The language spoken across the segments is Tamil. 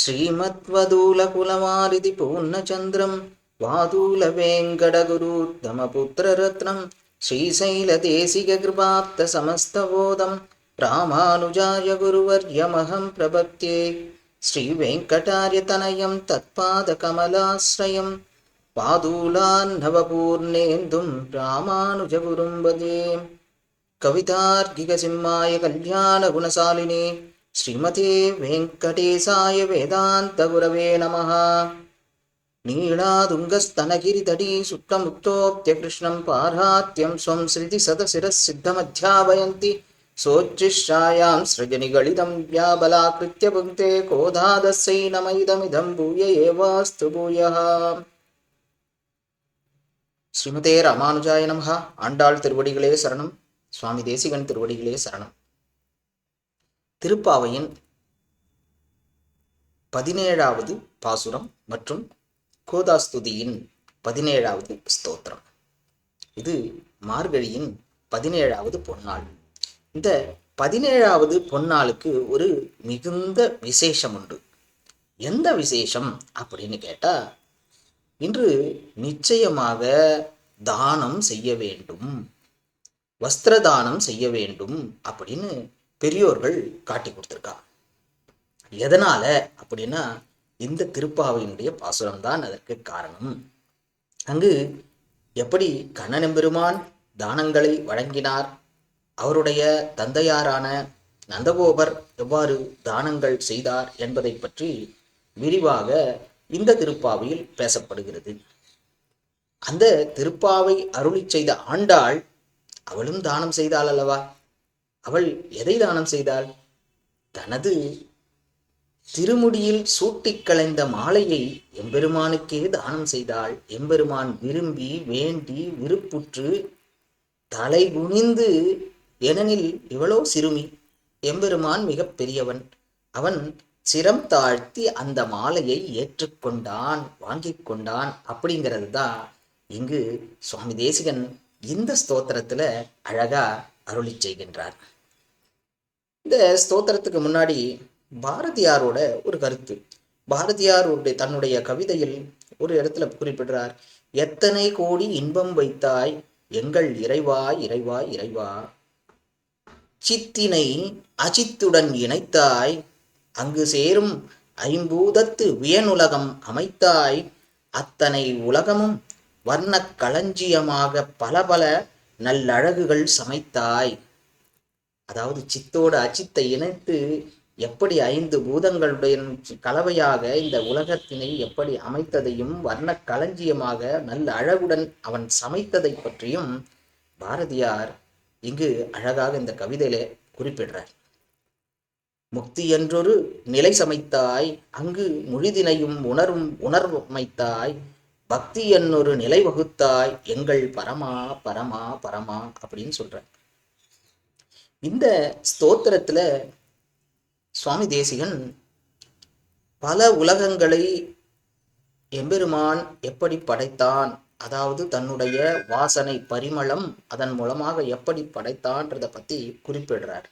श्रीमद्वदूलकुलमारिति पूर्णचन्द्रं वादूलवेङ्कटगुरूत्तमपुत्ररत्नं श्रीशैलदेशिककृपाप्तसमस्तबोधं रामानुजाय गुरुवर्यमहं प्रपद्ये श्रीवेङ्कटार्यतनयं तत्पादकमलाश्रयं पादूलान्नवपूर्णेन्दुं रामानुजगुरुं वदे। कवितार्किकसिंहाय कल्याणगुणशालिने श्रीमते वेङ्कटेशाय वेदान्तगुरवे नमः नीळादुङ्गस्तनगिरितटी शुक्लमुक्तोऽप्यकृष्णं पारात्यं स्वं श्रुतिसदशिरः सिद्धमध्यापयन्ति सोच्छिष्टायां सृजनिगलितं व्याबलाकृत्य पुङ्क्ते कोधादस्यै नम इदमिदं भूय एवास्तु भूयः ஸ்ரீமதே ராமானுஜாய நமஹா ஆண்டாள் திருவடிகளே சரணம் சுவாமி தேசிகன் திருவடிகளே சரணம் திருப்பாவையின் பதினேழாவது பாசுரம் மற்றும் கோதாஸ்துதியின் பதினேழாவது ஸ்தோத்திரம். இது மார்கழியின் பதினேழாவது பொன்னாள் இந்த பதினேழாவது பொன்னாளுக்கு ஒரு மிகுந்த விசேஷம் உண்டு. எந்த விசேஷம் அப்படின்னு கேட்டா இன்று நிச்சயமாக தானம் செய்ய வேண்டும் வஸ்திர தானம் செய்ய வேண்டும் அப்படின்னு பெரியோர்கள் காட்டி கொடுத்துருக்காங்க எதனால அப்படின்னா இந்த திருப்பாவையினுடைய பாசுரம் தான் அதற்கு காரணம். அங்கு எப்படி கண்ணனெம்பெருமான் தானங்களை வழங்கினார் அவருடைய தந்தையாரான நந்தகோபர் எவ்வாறு தானங்கள் செய்தார் என்பதை பற்றி விரிவாக இந்த திருப்பாவையில் பேசப்படுகிறது. அந்த திருப்பாவை அருளி செய்த ஆண்டாள் அவளும் தானம் செய்தாள் அல்லவா? அவள் எதை தானம் செய்தாள்? தனது திருமுடியில் சூட்டிக் களைந்த மாலையை எம்பெருமானுக்கே தானம் செய்தாள். எம்பெருமான் விரும்பி வேண்டி விருப்புற்று தலை குனிந்து ஏனெனில் இவளோ சிறுமி? எம்பெருமான் மிக பெரியவன். அவன் சிரம் தாழ்த்தி அந்த மாலையை ஏற்றுக்கொண்டான் வாங்கி கொண்டான். அப்படிங்கிறது தான் இங்கு சுவாமி தேசிகன் இந்த ஸ்தோத்திரத்துல அழகா அருளி செய்கின்றார். இந்த ஸ்தோத்திரத்துக்கு முன்னாடி பாரதியாரோட ஒரு கருத்து. பாரதியாருடைய தன்னுடைய கவிதையில் ஒரு இடத்துல குறிப்பிடுறார் எத்தனை கோடி இன்பம் வைத்தாய் எங்கள் இறைவா இறைவா இறைவா. சித்தினை அஜித்துடன் இணைத்தாய் அங்கு சேரும் ஐம்பூதத்து வியனுலகம் அமைத்தாய். அத்தனை உலகமும் வர்ண களஞ்சியமாக பல பல நல்லழகுகள் சமைத்தாய். அதாவது சித்தோடு அச்சித்தை இணைத்து எப்படி ஐந்து பூதங்களுடைய கலவையாக இந்த உலகத்தினை எப்படி அமைத்ததையும் வர்ண களஞ்சியமாக நல்ல அழகுடன் அவன் சமைத்ததை பற்றியும் பாரதியார் இங்கு அழகாக இந்த கவிதையில குறிப்பிடுறார். முக்தி என்றொரு நிலை சமைத்தாய் அங்கு முழுதினையும் உணரும் உணர்வமைத்தாய் பக்தி என்னொரு நிலை வகுத்தாய் எங்கள் பரமா பரமா பரமா அப்படின்னு சொல்றாங்க இந்த ஸ்தோத்திரத்துல சுவாமி தேசிகன் பல உலகங்களை எம்பெருமான் எப்படி படைத்தான் அதாவது தன்னுடைய வாசனை பரிமளம் அதன் மூலமாக எப்படி படைத்தான்றத பத்தி குறிப்பிடுறார்.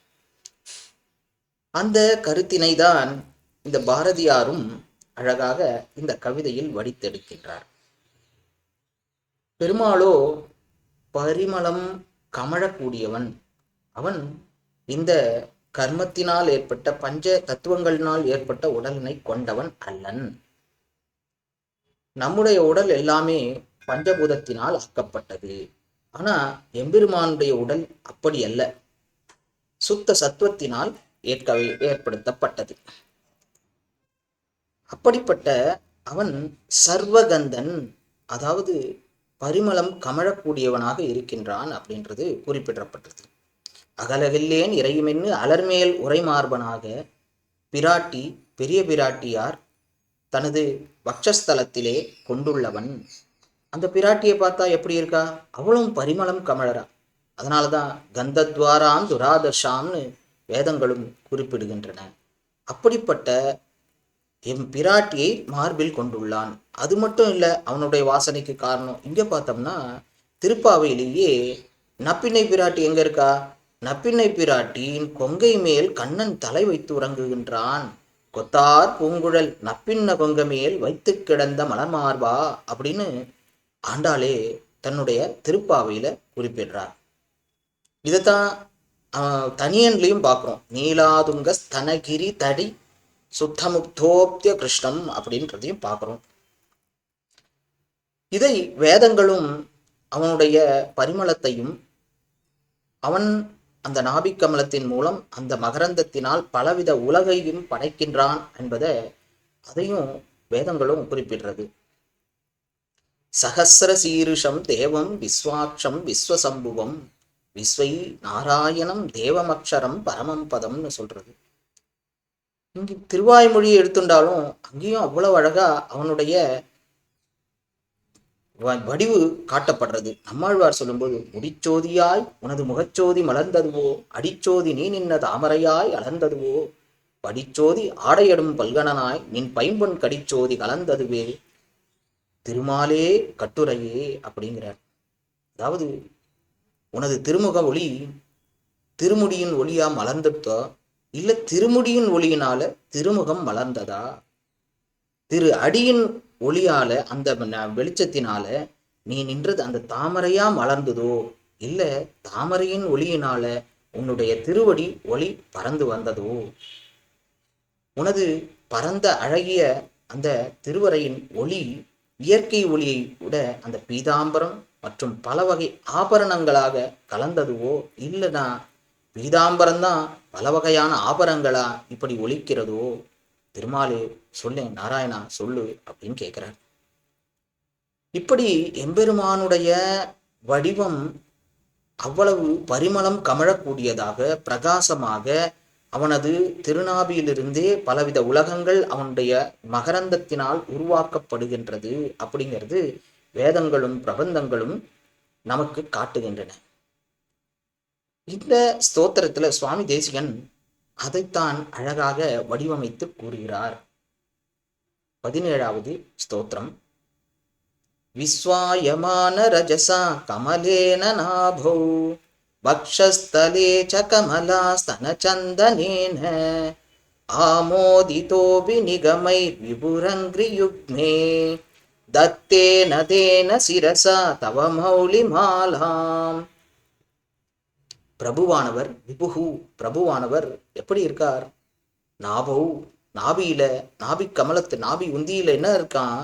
அந்த கருத்தினை தான் இந்த பாரதியாரும் அழகாக இந்த கவிதையில் வடித்தெடுக்கின்றார். பெருமாளோ பரிமளம் கமழக்கூடியவன். அவன் இந்த கர்மத்தினால் ஏற்பட்ட பஞ்ச தத்துவங்களினால் ஏற்பட்ட உடலினை கொண்டவன் அல்லன். நம்முடைய உடல் எல்லாமே பஞ்சபூதத்தினால் ஆக்கப்பட்டது. ஆனா எம்பெருமானுடைய உடல் அப்படி அல்ல. சுத்த சத்துவத்தினால் ஏற்கவே ஏற்படுத்தப்பட்டது. அப்படிப்பட்ட அவன் சர்வகந்தன் அதாவது பரிமளம் கமழக்கூடியவனாக இருக்கின்றான் அப்படின்றது குறிப்பிடப்பட்டது. அகலவில்லேன் இறையுமென்னு அலர்மேல் உரைமார்பனாக பிராட்டி பெரிய பிராட்டியார் தனது பக்ஷஸ்தலத்திலே கொண்டுள்ளவன். அந்த பிராட்டியை பார்த்தா எப்படி இருக்கா? அவளும் பரிமளம் கமழறா. அதனாலதான் கந்தத்வாராம் துராதர்ஷாம்னு வேதங்களும் குறிப்பிடுகின்றன. அப்படிப்பட்ட எம் பிராட்டியை மார்பில் கொண்டுள்ளான். அது மட்டும் இல்லை அவனுடைய வாசனைக்கு காரணம். இங்கே பார்த்தோம்னா திருப்பாவையிலேயே நப்பிண்ணை பிராட்டி எங்கே இருக்கா? நப்பிண்ணை பிராட்டியின் கொங்கை மேல் கண்ணன் தலை வைத்து உறங்குகின்றான். கொத்தார் பூங்குழல் நப்பின்ன கொங்கமேல் வைத்து கிடந்த மலர்மார்பா அப்படின்னு ஆண்டாளே தன்னுடைய திருப்பாவையில் குறிப்பிடுறார். இதைத்தான் தனியன்லையும் பார்க்குறோம். நீலாதுங்க ஸ்தனகிரி தடி சுத்தமுக்தோப்திய கிருஷ்ணம் அப்படின்றதையும் பார்க்குறோம். இதை வேதங்களும் அவனுடைய பரிமளத்தையும் அவன் அந்த நாபிக்கமலத்தின் மூலம் அந்த மகரந்தத்தினால் பலவித உலகையும் படைக்கின்றான் என்பதை அதையும் வேதங்களும் குறிப்பிடுறது. சகசிர சீருஷம் தேவம் விஸ்வாட்சம் விஸ்வசம்புவம் விஸ்வை நாராயணம் தேவமக்ஷரம் பரமம் பதம்னு சொல்றது. இங்கு திருவாய்மொழியை எடுத்துட்டாலும் அங்கேயும் அவ்வளவு அழகா அவனுடைய வடிவு காட்டப்படுறது. நம்மாழ்வார் சொல்லும்போது முடிச்சோதியாய் உனது முகச்சோதி மலர்ந்ததுவோ அடிச்சோதி நீ நின்ன தாமரையாய் அலர்ந்ததுவோ படிச்சோதி ஆடையடும் பல்கணனாய் நின் பைம்பொன் கடிச்சோதி கலந்ததுவே திருமாலே கட்டுரையே அப்படிங்கிறார். அதாவது உனது திருமுக ஒளி திருமுடியின் ஒளியா மலர்ந்துட்டோ இல்ல திருமுடியின் ஒளியினால திருமுகம் மலர்ந்ததா திரு அடியின் ஒளியால அந்த வெளிச்சத்தினால நீ நின்றது அந்த தாமரையா மலர்ந்ததோ? இல்ல தாமரையின் ஒளியினால உன்னுடைய திருவடி ஒளி பறந்து வந்ததோ? உனது பரந்த அழகிய அந்த திருவரையின் ஒளி இயற்கை ஒளியை விட அந்த பீதாம்பரம் மற்றும் பல வகை ஆபரணங்களாக கலந்ததுவோ? இல்லைனா பீதாம்பரம் தான் பல வகையான ஆபரங்களா இப்படி ஒழிக்கிறதோ? திருமாலே சொல்லு நாராயணா சொல்லு அப்படின்னு கேட்கிறார். இப்படி எம்பெருமானுடைய வடிவம் அவ்வளவு பரிமளம் கமழக்கூடியதாக பிரகாசமாக அவனது திருநாபியிலிருந்தே பலவித உலகங்கள் அவனுடைய மகரந்தத்தினால் உருவாக்கப்படுகின்றது அப்படிங்கிறது வேதங்களும் பிரபந்தங்களும் நமக்கு காட்டுகின்றன. இந்த ஸ்தோத்திரத்துல சுவாமி தேசிகன் அதைத்தான் அழகாக வடிவமைத்து கூறுகிறார். பதினேழாவது ஸ்தோத்திரம். விஸ்வாயமான ரஜசா கமலேன நாபௌ பக்ஷஸ்தலே ச கமலாஸ்தனச்சந்தனேன ஆமோதிதோபி நிகமை விபுரங்கிரியுக்மே தத்தேன தேன சிரசா தவ மௌலிமாலாம். பிரபுவானவர் விபுகு பிரபுவானவர் எப்படி இருக்கார்? நாபௌ நாபியில நாபி கமலத்து நாபி உந்தியில என்ன இருக்கான்?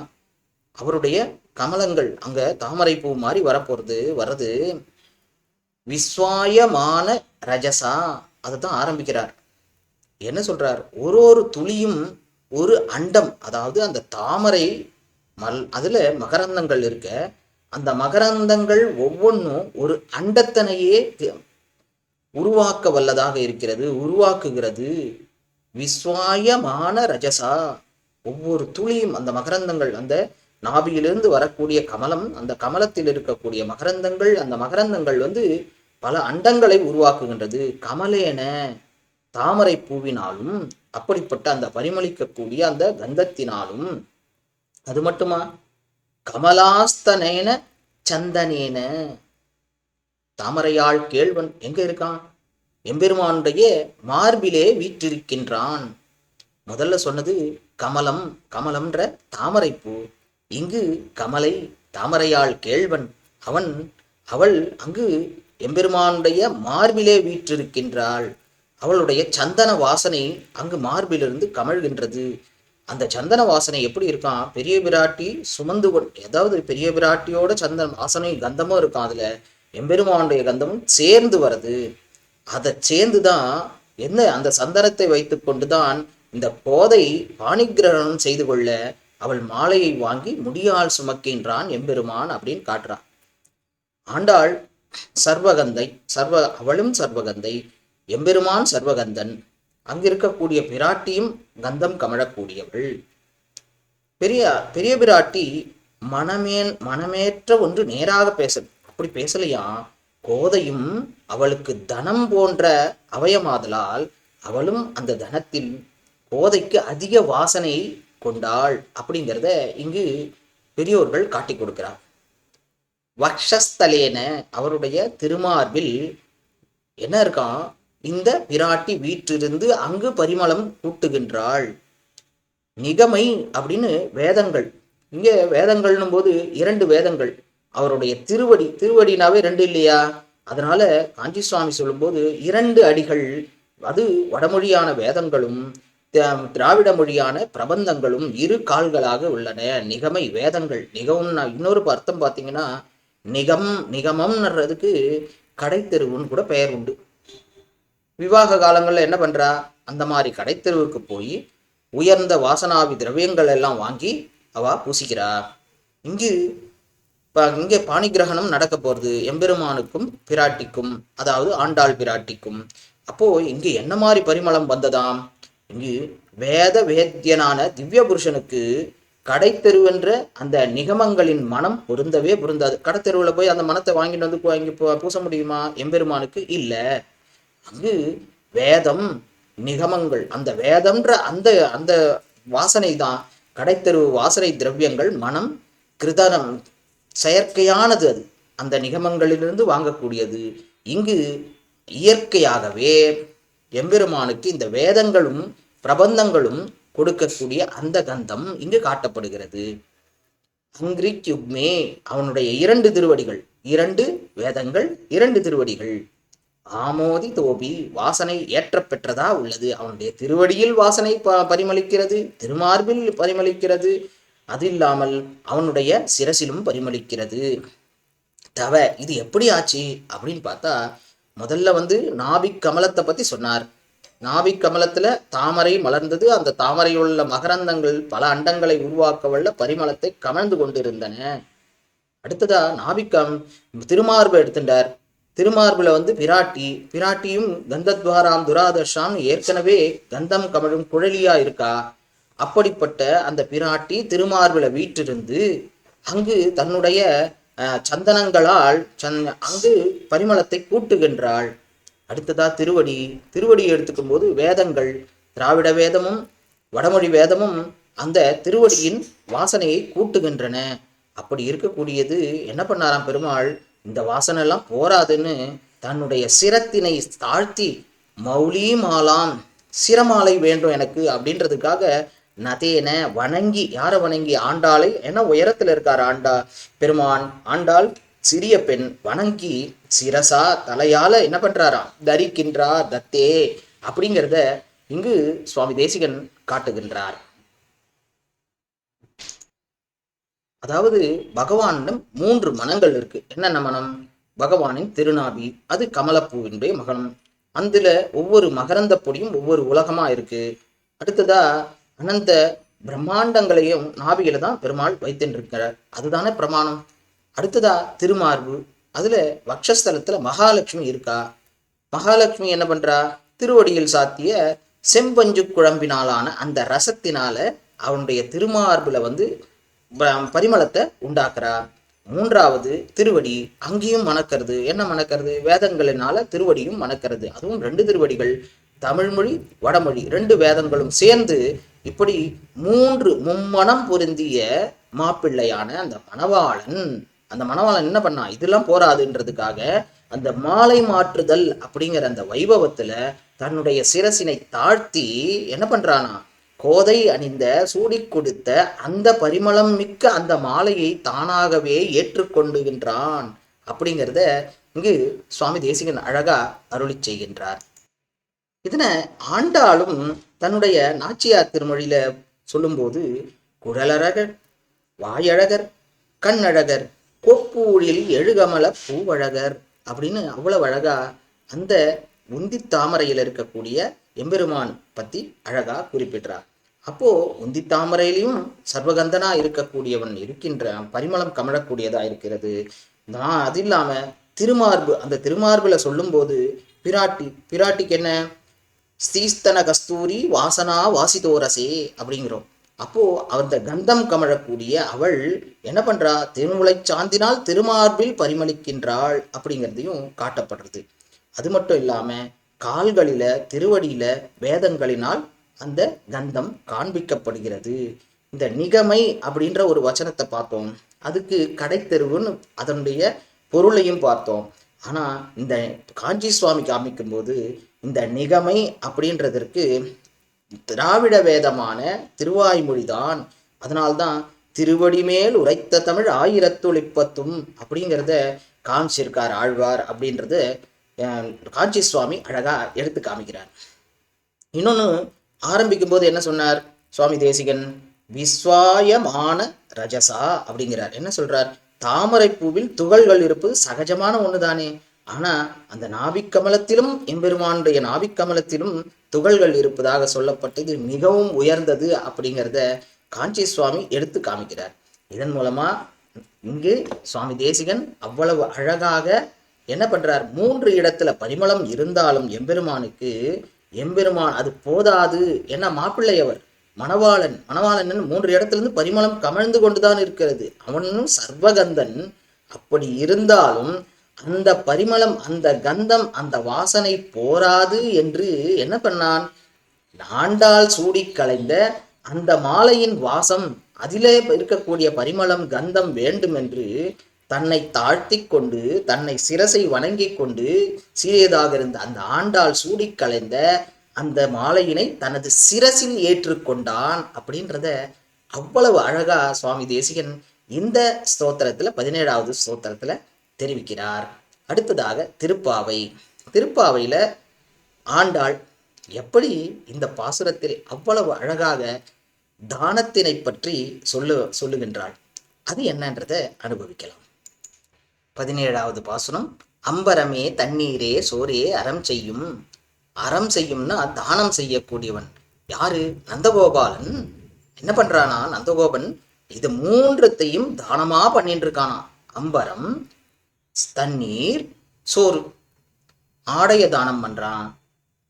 அவருடைய கமலங்கள் அங்க தாமரை பூ மாதிரி வரப்போறது வர்றது. விஸ்வாயமான ரஜசா அதை தான் ஆரம்பிக்கிறார். என்ன சொல்றார்? ஒரு ஒரு துளியும் ஒரு அண்டம் அதாவது அந்த தாமரை மல் அதுல மகரந்தங்கள் இருக்க அந்த மகரந்தங்கள் ஒவ்வொன்றும் ஒரு அண்டத்தனையே உருவாக்க வல்லதாக இருக்கிறது உருவாக்குகிறது. விஸ்வாயமான ரஜசா. ஒவ்வொரு துளியும் அந்த மகரந்தங்கள் அந்த நாபியிலிருந்து வரக்கூடிய கமலம் அந்த கமலத்தில் இருக்கக்கூடிய மகரந்தங்கள் அந்த மகரந்தங்கள் வந்து பல அண்டங்களை உருவாக்குகின்றது. கமலேன தாமரை பூவினாலும் அப்படிப்பட்ட அந்த பரிமளிக்கக்கூடிய அந்த கந்தத்தினாலும். அது மட்டுமா? கமலாஸ்தனேன சந்தனேன. தாமரையாள் கேள்வன் எங்க இருக்கான்? எம்பெருமானுடைய மார்பிலே வீற்றிருக்கின்றான். முதல்ல சொன்னது கமலம் கமலம்ன்ற தாமரைப்பூ. இங்கு கமலை தாமரையாள் கேள்வன் அவன் அவள் அங்கு எம்பெருமானுடைய மார்பிலே வீற்றிருக்கின்றாள். அவளுடைய சந்தன வாசனை அங்கு மார்பிலிருந்து கமழ்கின்றது. அந்த சந்தன வாசனை எப்படி இருக்கான்? பெரிய பிராட்டி சுமந்து கொண் ஏதாவது பெரிய பிராட்டியோட சந்தன வாசனை கந்தமும் இருக்கும் அதுல. எம்பெருமானுடைய கந்தமும் சேர்ந்து வருது அதை சேர்ந்து தான் என்ன அந்த சந்தனத்தை வைத்துக்கொண்டு தான் இந்த கோதை பாணிகிரகணம் செய்து கொள்ள அவள் மாலையை வாங்கி முடியால் சுமக்கின்றான் எம்பெருமான் அப்படின்னு காட்டுறான். ஆண்டாள் சர்வகந்தை சர்வ அவளும் சர்வகந்தை எம்பெருமான் சர்வகந்தன் அங்கிருக்கக்கூடிய பிராட்டியும் கந்தம் கமழக்கூடியவள். பெரிய பெரிய பிராட்டி மனமேன் மனமேற்ற ஒன்று நேராக பேச அப்படி பேசலையா? கோதையும் அவளுக்கு தனம் போன்ற அவயமாதலால் அவளும் அந்த தனத்தில் கோதைக்கு அதிக வாசனை கொண்டாள் அப்படிங்கிறத இங்கு பெரியோர்கள் காட்டி கொடுக்கிறார். வக்ஷஸ்தலேன அவருடைய திருமார்பில் என்ன இருக்கான் இந்த பிராட்டி வீற்றிருந்து அங்கு பரிமளம் கூட்டுகின்றாள். நிகமை அப்படின்னு வேதங்கள். இங்கே வேதங்கள்னும் போது இரண்டு வேதங்கள். அவருடைய திருவடி திருவடினாவே ரெண்டு இல்லையா? அதனால காஞ்சி சுவாமி சொல்லும்போது இரண்டு அடிகள் அது வடமொழியான வேதங்களும் த- திராவிட மொழியான பிரபந்தங்களும் இரு கால்களாக உள்ளன. நிகமை வேதங்கள். நிகவும் இன்னொரு அர்த்தம் பார்த்தீங்கன்னா நிகம் நிகமம்ன்றதுக்கு கடைத்தெருவுன்னு கூட பெயர் உண்டு. விவாக காலங்களில் என்ன பண்றா? அந்த மாதிரி கடைத்தெருவுக்கு போய் உயர்ந்த வாசனாவி திரவியங்கள் எல்லாம் வாங்கி அவ பூசிக்கிறா. இங்கு இப்போ இங்கே பாணி கிரகணம் நடக்க போகிறது எம்பெருமானுக்கும் பிராட்டிக்கும் அதாவது ஆண்டாள் பிராட்டிக்கும். அப்போது இங்கே என்ன மாதிரி பரிமளம் வந்ததாம்? இங்கு வேத வேத்தியனான திவ்ய புருஷனுக்கு கடைத்தெருவென்ற அந்த நிகமங்களின் மனம் பொருந்தவே பொருந்தாது. கடைத்தெருவில் போய் அந்த மனத்தை வாங்கிட்டு வந்து வாங்கி பூச முடியுமா? எம்பெருமானுக்கு இல்லை. அங்கு வேதம் நிகமங்கள் அந்த வேதம்ன்ற அந்த அந்த வாசனை தான் கடைத்தெரு வாசனை திரவியங்கள் மனம் கிருதனம் செயற்கையானது அது. அந்த நிகமங்களிலிருந்து வாங்கக்கூடியது. இங்கு இயற்கையாகவே எம்பெருமானுக்கு இந்த வேதங்களும் பிரபந்தங்களும் கொடுக்கக்கூடிய அந்த கந்தம் இங்கு காட்டப்படுகிறது. அங்கிரிக் யுக்மே அவனுடைய இரண்டு திருவடிகள் இரண்டு வேதங்கள் இரண்டு திருவடிகள். ஆமோதி தோபி வாசனை ஏற்ற பெற்றதா உள்ளது. அவனுடைய திருவடியில் வாசனை ப பரிமளிக்கிறது திருமார்பில் பரிமளிக்கிறது. அது இல்லாமல் அவனுடைய சிரசிலும் பரிமளிக்கிறது. தவ இது எப்படி ஆச்சு? அப்படின்னு பார்த்தா முதல்ல வந்து நாபிக் கமலத்தை பத்தி சொன்னார். நாபிக் கமலத்துல தாமரை மலர்ந்தது. அந்த தாமரையில் உள்ள மகரந்தங்கள் பல அண்டங்களை உருவாக்க வல்ல பரிமளத்தை கமழ்ந்து கொண்டிருந்தன. அடுத்ததா நாபிக்கம் திருமார்பு எடுத்துட்டார். திருமார்புல வந்து பிராட்டி. பிராட்டியும் கந்தத்வாராம் துராதர்ஷாம் ஏற்கனவே கந்தம் கமழும் குழலியா இருக்கா? அப்படிப்பட்ட அந்த பிராட்டி திருமார்பில வீற்றிருந்து அங்கு தன்னுடைய சந்தனங்களால் சந் அங்கு பரிமளத்தை கூட்டுகின்றாள். அடுத்ததா திருவடி. திருவடி எடுத்துக்கும் போது வேதங்கள் திராவிட வேதமும் வடமொழி வேதமும் அந்த திருவடியின் வாசனையை கூட்டுகின்றன. அப்படி இருக்கக்கூடியது என்ன பண்ணாராம் பெருமாள்? இந்த வாசனை எல்லாம் போராதுன்னு தன்னுடைய சிரத்தினை தாழ்த்தி மௌலி மாலாம் சிரமாலை வேண்டும் எனக்கு அப்படின்றதுக்காக நதேன வணங்கி யாரை வணங்கி? ஆண்டாளை ஏன்னா உயரத்துல இருக்கார் ஆண்டா பெருமான். ஆண்டாள் சிறிய பெண் வணங்கி சிரசா தலையால என்ன பண்றாராம் தரிக்கின்றா தத்தே அப்படிங்கிறத இங்கு சுவாமி தேசிகன் காட்டுகின்றார். அதாவது பகவானிடம் மூன்று மனங்கள் இருக்கு. என்னென்ன மனம்? பகவானின் திருநாபி அது கமலப்பூவினுடைய மகனம் அதுல ஒவ்வொரு மகரந்த பொடியும் ஒவ்வொரு உலகமா இருக்கு. அடுத்ததா அனந்த பிரம்மாண்டங்களையும் நாபியில தான் பெருமாள் வைத்திருக்கிறார். அதுதானே பிரமாணம்? அடுத்ததா திருமார்பு. அதுல வக்ஷஸ்தலத்துல மகாலட்சுமி இருக்கா? மகாலட்சுமி என்ன பண்றா? திருவடியில் சாத்திய செம்பஞ்சு குழம்பினாலான அந்த ரசத்தினால அவனுடைய திருமார்புல வந்து ப- பரிமளத்தை உண்டாக்குறா. மூன்றாவது திருவடி அங்கேயும் மணக்கிறது. என்ன மணக்கிறது? வேதங்களினால திருவடியும் மணக்கிறது. அதுவும் ரெண்டு திருவடிகள். தமிழ்மொழி வடமொழி. ரெண்டு வேதங்களும் சேர்ந்து இப்படி மூன்று மும்மணம் பொருந்திய மாப்பிள்ளையான அந்த மணவாளன் அந்த மணவாளன் என்ன பண்ணா? இதெல்லாம் போராதுன்றதுக்காக அந்த மாலை மாற்றுதல் அப்படிங்கிற அந்த வைபவத்துல தன்னுடைய சிரசினை தாழ்த்தி என்ன பண்றானா? கோதை அணிந்த சூடி கொடுத்த அந்த பரிமளம் மிக்க அந்த மாலையை தானாகவே ஏற்றுக்கொண்டுகின்றான் அப்படிங்கிறத இங்கு சுவாமி தேசிகன் அழகா அருளி செய்கின்றார். இதனை ஆண்டாளும் தன்னுடைய நாச்சியார் திருமொழியில சொல்லும்போது குழலழகர் வாயழகர் கண்ணழகர் கொப்பூழில் எழுகமல பூவழகர் அப்படின்னு அவ்வளவு அழகா அந்த உந்தி தாமரையில் இருக்கக்கூடிய எம்பெருமான் பத்தி அழகா குறிப்பிடுறார். அப்போ உந்தி தாமரையிலையும் சர்வகந்தனா இருக்கக்கூடியவன் இருக்கின்ற பரிமளம் கமழக்கூடியதா இருக்கிறது. நான் அது இல்லாம திருமார்பு அந்த திருமார்புல சொல்லும்போது பிராட்டி பிராட்டிக்கு என்ன? ஸ்ரீஸ்தன கஸ்தூரி வாசனா வாசிதோரசே அப்படிங்கிறோம். அப்போ அந்த கந்தம் கமழக்கூடிய அவள் என்ன பண்றா? திருமுலை சாந்தினால் திருமார்பில் பரிமளிக்கின்றாள் அப்படிங்கிறதையும் காட்டப்படுறது. அது மட்டும் இல்லாம கால்களில திருவடியில வேதங்களினால் அந்த கந்தம் காண்பிக்கப்படுகிறது. இந்த நிகமை அப்படின்ற ஒரு வச்சனத்தை பார்த்தோம். அதுக்கு கடைத்தெருவுன்னு அதனுடைய பொருளையும் பார்த்தோம். ஆனா இந்த காஞ்சி சுவாமி காமிக்கும்போது இந்த நிகமை அப்படின்றதற்கு திராவிட வேதமான திருவாய்மொழிதான். அதனால்தான் திருவடி மேல் உரைத்த தமிழ் ஆயிரத்துளிப்பத்தும் அப்படிங்கிறத காமிச்சிருக்கார் ஆழ்வார் அப்படின்றது காஞ்சி சுவாமி அழகா எடுத்து காமிக்கிறார். இன்னொன்று ஆரம்பிக்கும் போது என்ன சொன்னார்? சுவாமி தேசிகன் விஸ்வாயமான ரஜசா அப்படிங்கிறார். என்ன சொல்றார்? தாமரை பூவில் துகள்கள் இருப்பது சகஜமான ஒன்று தானே ஆனா அந்த நாபிக்கமலத்திலும் எம்பெருமானுடைய நாபிக்கமலத்திலும் துகள்கள் இருப்பதாக சொல்லப்பட்டது மிகவும் உயர்ந்தது அப்படிங்கிறத காஞ்சி சுவாமி எடுத்து காமிக்கிறார். இதன் மூலமா இங்கு சுவாமி தேசிகன் அவ்வளவு அழகாக என்ன பண்றார்? மூன்று இடத்துல பரிமளம் இருந்தாலும் எம்பெருமானுக்கு எம்பெருமான் அது போதாது என்ன மாப்பிள்ளை அவர் மணவாளன் மணவாளன் மூன்று இடத்துல இருந்து பரிமளம் கமழ்ந்து கொண்டுதான் இருக்கிறது. அவனும் சர்வகந்தன். அப்படி இருந்தாலும் அந்த பரிமளம் அந்த கந்தம் அந்த வாசனை போராது என்று என்ன பண்ணான்? ஆண்டாள் சூடி கலைந்த அந்த மாலையின் வாசம் அதிலே இருக்கக்கூடிய பரிமளம் கந்தம் வேண்டும் என்று தன்னை தாழ்த்தி கொண்டு தன்னை சிரசை வணங்கி கொண்டு சீரியதாக இருந்த அந்த ஆண்டாள் சூடி கலைந்த அந்த மாலையினை தனது சிரசில் ஏற்றுக்கொண்டான் அப்படின்றத அவ்வளவு அழகா சுவாமி தேசிகன் இந்த ஸ்தோத்திரத்துல பதினேழாவது ஸ்தோத்திரத்துல தெரிவிக்கிறார். அடுத்ததாக திருப்பாவை. திருப்பாவையில் ஆண்டாள் எப்படி இந்த பாசுரத்தில் அவ்வளவு அழகாக தானத்தினை பற்றி சொல்லு சொல்லுகின்றாள். அது என்னன்றதை அனுபவிக்கலாம். பதினேழாவது பாசுரம். அம்பரமே தண்ணீரே சோரே அறம் செய்யும். அறம் செய்யும்னா தானம் செய்யக்கூடியவன். யாரு? நந்தகோபாலன். என்ன பண்றானா நந்தகோபன்? இது மூன்றத்தையும் தானமா பண்ணிட்டு இருக்கானா அம்பரம் தண்ணீர் சோறு. ஆடைய தானம் பண்ணுறான்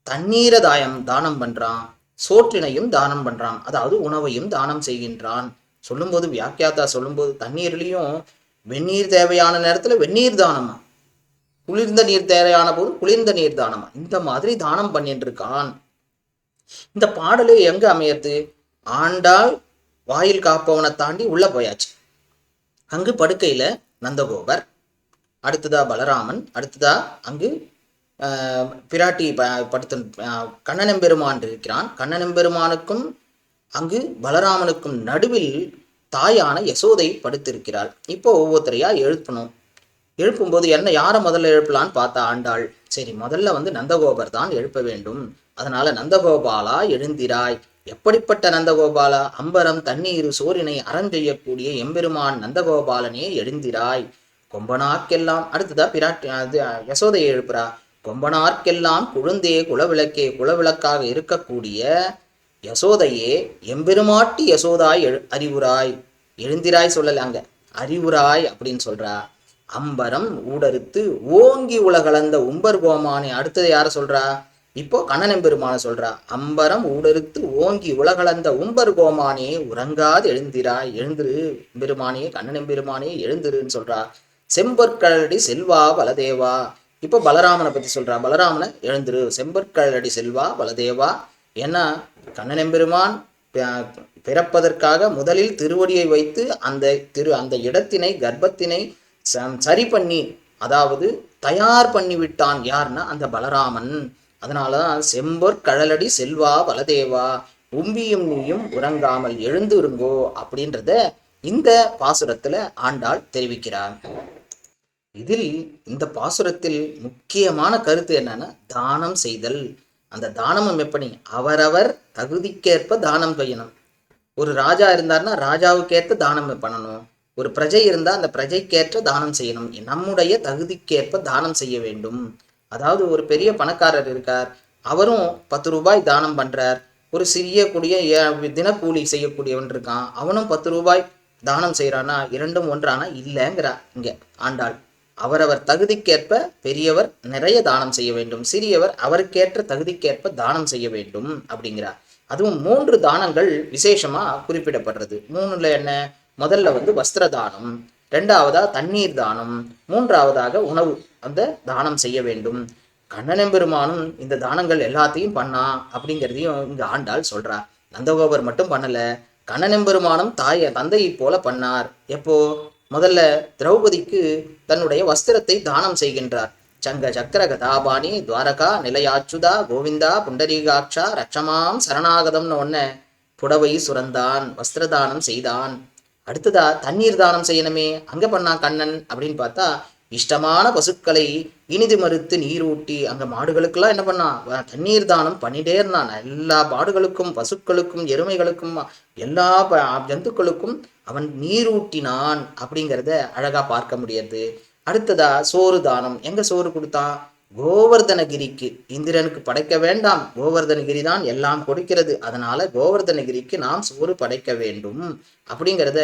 தண்ணீரை தாயம் தானம் பண்ணுறான் சோற்றினையும் தானம் பண்ணுறான் அதாவது உணவையும் தானம் செய்கின்றான். சொல்லும்போது வியாக்கியாத்தா சொல்லும்போது தண்ணீர்லேயும் வெந்நீர் தேவையான நேரத்தில் வெந்நீர் தானமா? குளிர்ந்த நீர் தேவையான போது குளிர்ந்த நீர் தானமா? இந்த மாதிரி தானம் பண்ணிட்டு இருக்கான் இந்த பாடலே எங்க அமையறது? ஆண்டாள் வாயில் காப்பவனை தாண்டி உள்ள போயாச்சு. அங்கு படுக்கையில நந்தகோபர் அடுத்ததா பலராமன் அடுத்ததா அங்கு பிராட்டி ப- படுத்து கண்ணனெம்பெருமான் இருக்கிறான். கண்ணனெம்பெருமானுக்கும் அங்கு பலராமனுக்கும் நடுவில் தாயான யசோதை படுத்திருக்கிறாள். இப்போ ஒவ்வொருத்தரையா எழுப்பணும். எழுப்பும்போது என்ன யாரை முதல்ல எழுப்பலான்னு பார்த்தா ஆண்டாள். சரி முதல்ல வந்து நந்தகோபர் தான் எழுப்ப வேண்டும். அதனால நந்தகோபாலா எழுந்திராய். எப்படிப்பட்ட நந்தகோபாலா? அம்பரம் தண்ணீர் சோரினை அறம் செய்யக்கூடிய எம்பெருமான் நந்தகோபாலனே எழுந்திராய். கொம்பனார்க்கெல்லாம் அடுத்ததா பிராட்டி அது யசோதையை எழுப்புறா. கொம்பனார்க்கெல்லாம் குழுந்தே குலவிளக்கே குலவிளக்காக இருக்கக்கூடிய யசோதையே எம்பெருமாட்டி யசோதாய் எழு அறிவுராய் எழுந்திராய் சொல்லலாங்க அறிவுராய் அப்படின்னு சொல்றா. அம்பரம் ஊடறுத்து ஓங்கி உலகளந்த உம்பர் கோமானே அடுத்தது யார சொல்றா? இப்போ கண்ணனெம்பெருமான சொல்றா. அம்பரம் ஊடறுத்து ஓங்கி உலகளந்த உம்பர் கோமானே உறங்காது எழுந்திராய். எழுந்திரு பெருமானே கண்ணனெம்பெருமானே எழுந்திருன்னு சொல்றா. செம்பற்கழடி செல்வா பலதேவா இப்போ பலராமனை பற்றி சொல்கிறா பலராமனை எழுந்துரு. செம்பற்கழடி செல்வா பலதேவா ஏன்னா கண்ணனெம்பெருமான் ப- பிறப்பதற்காக முதலில் திருவடியை வைத்து அந்த திரு அந்த இடத்தினை கர்ப்பத்தினை ச- சரி பண்ணி அதாவது தயார் பண்ணி விட்டான் யார்னா அந்த பலராமன். அதனாலதான் செம்பொற் கழலடி செல்வா பலதேவா உம்பியும் நீயும் உறங்காமல் எழுந்துருங்கோ அப்படின்றத இந்த பாசுரத்துல ஆண்டாள் தெரிவிக்கிறார். இதில் இந்த பாசுரத்தில் முக்கியமான கருத்து என்னன்னா தானம் செய்தல். அந்த தானமும் எப்படி? அவரவர் தகுதிக்கேற்ப தானம் செய்யணும். ஒரு ராஜா இருந்தார்னா ராஜாவுக்கேற்ற தானம் பண்ணணும். ஒரு பிரஜை இருந்தால் அந்த பிரஜைக்கேற்ற தானம் செய்யணும். நம்முடைய தகுதிக்கேற்ப தானம் செய்ய வேண்டும். அதாவது ஒரு பெரிய பணக்காரர் இருக்கார். அவரும் பத்து ரூபாய் தானம் பண்ணுறார் ஒரு சிறிய கூடிய தினக்கூலி செய்யக்கூடியவன் இருக்கான். அவனும் பத்து ரூபாய் தானம் செய்கிறானா இரண்டும் ஒன்றானா? இல்லைங்கிறா இங்கே ஆண்டாள். அவரவர் தகுதிக்கேற்ப பெரியவர் நிறைய தானம் செய்ய வேண்டும். சிறியவர் அவருக்கேற்ற தகுதிக்கேற்ப தானம் செய்ய வேண்டும் அப்படிங்கிறார். அதுவும் மூன்று தானங்கள் விசேஷமா குறிப்பிடப்படுறது. மூணுல என்ன? முதல்ல வந்து வஸ்திர தானம் ரெண்டாவதா தண்ணீர் தானம் மூன்றாவதாக உணவு. அந்த தானம் செய்ய வேண்டும். கண்ணனெம்பெருமானும் இந்த தானங்கள் எல்லாத்தையும் பண்ணா அப்படிங்கிறதையும் இங்க ஆண்டாள் சொல்றா. நந்தகோபர் மட்டும் பண்ணல. கண்ணனெம்பெருமானும் தாய தந்தையை போல பண்ணார். எப்போ? முதல்ல திரௌபதிக்கு தன்னுடைய வஸ்திரத்தை தானம் செய்கின்றார். சங்க சக்கர கதாபாணி துவாரகா நிலையாச்சுதா கோவிந்தா புண்டரீகாட்சா ரட்சமாம் சரணாகதம்னு ஒன்ன புடவை சுரந்தான் வஸ்திரதானம் செய்தான். அடுத்ததா தண்ணீர் தானம் செய்யணுமே அங்க பண்ணா கண்ணன் அப்படின்னு பார்த்தா இஷ்டமான பசுக்களை இனிது மறுத்து நீரூட்டி அங்க மாடுகளுக்கெல்லாம் என்ன பண்ணான் தண்ணீர் தானம் பண்ணிட்டே இருந்தான். எல்லா மாடுகளுக்கும் பசுக்களுக்கும் எருமைகளுக்கும் எல்லா ஜந்துக்களுக்கும் அவன் நீரூட்டினான் அப்படிங்கிறத அழகா பார்க்க முடியாது. அடுத்ததா சோறு தானம். எங்க சோறு கொடுத்தான்? கோவர்தனகிரிக்கு. இந்திரனுக்கு படைக்க வேண்டாம். கோவர்தனகிரி தான் எல்லாம் கொடுக்கிறது. அதனால கோவர்தனகிரிக்கு நாம் சோறு படைக்க வேண்டும். அப்படிங்கிறத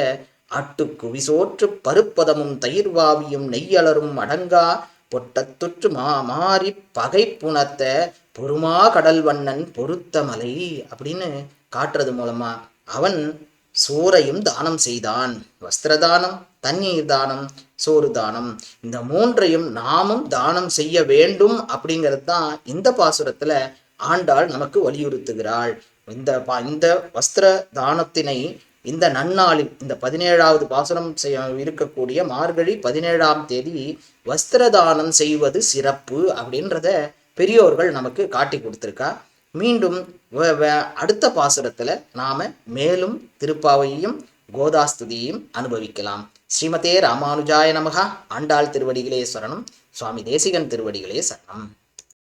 அட்டு குவிசோற்று பருப்பதமும் தயிர்வாவியும் நெய்யலரும் அடங்கா பொட்டத்துற்று மா மாறி பகை புணத்த பொறுமா கடல் வண்ணன் பொருத்தமலை அப்படின்னு காட்டுறது மூலமா அவன் சோறையும் தானம் செய்தான். வஸ்திரதானம் தண்ணீர் தானம் சோறு தானம். இந்த மூன்றையும் நாமும் தானம் செய்ய வேண்டும் அப்படிங்கிறது தான் இந்த பாசுரத்துல ஆண்டாள் நமக்கு வலியுறுத்துகிறாள். இந்த பா- இந்த வஸ்திர தானத்தினை இந்த நன்னாளில் இந்த பதினேழாவது பாசனம் செய்ய இருக்கக்கூடிய மார்கழி பதினேழாம் தேதி வஸ்திரதானம் செய்வது சிறப்பு அப்படின்றத பெரியோர்கள் நமக்கு காட்டி கொடுத்துருக்கா. மீண்டும் வ- அடுத்த பாசனத்தில் நாம மேலும் திருப்பாவையும் கோதாஸ்துதியையும் அனுபவிக்கலாம். ஸ்ரீமதே ராமானுஜாய நமகா. ஆண்டாள் திருவடிகளே சரணம். சுவாமி தேசிகன் திருவடிகளே சரணம்.